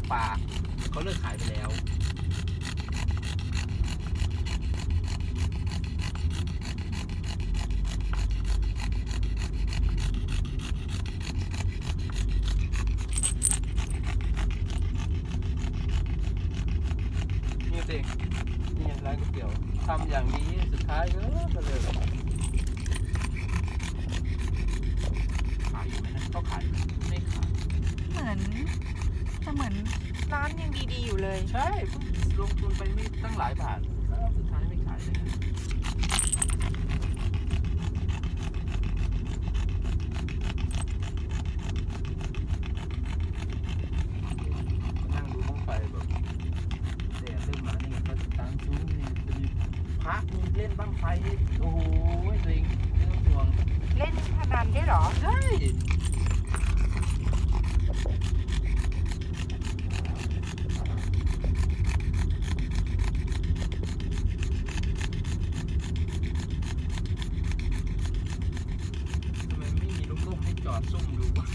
ยวปลาเขาเลิกขายไปแล้ว นี่สินี่ร้านก๋วยเตี๋ยวทำอย่างนี้สุดท้ายก็มาเลยขายอยู่ไหมนะเขาขายไหมไม่ขายเหมือน จะเหมือนร้านยังดีๆอยู่เลย ใช่เพิ่งลงทุนไปไม่ตั้งหลายบาทแล้วสุดท้ายไม่ขายเลยนะนั่งดูบ้างไฟแบบแดดเริ่มมานี่ก็ตามซุ้มนี่จะมีพักมีเล่นบ้างไฟ โอ้โหตัวเองไม่ต้องห่วงเล่นพนันได้วยเหรอ ใช่ทำไมไม่มี ร่มๆให้จอดซุ่มดูบ้าง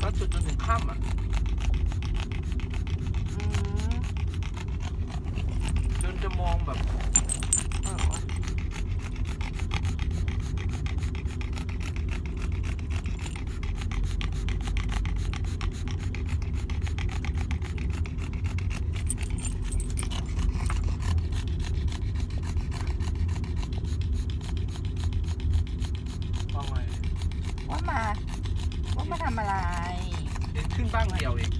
ก็จุดจนถึงค่ำอะอืมจนจะมองแบบ เออ ว่ามาว่ามาทำอะไร เดินขึ้นบ้างเดียวเอง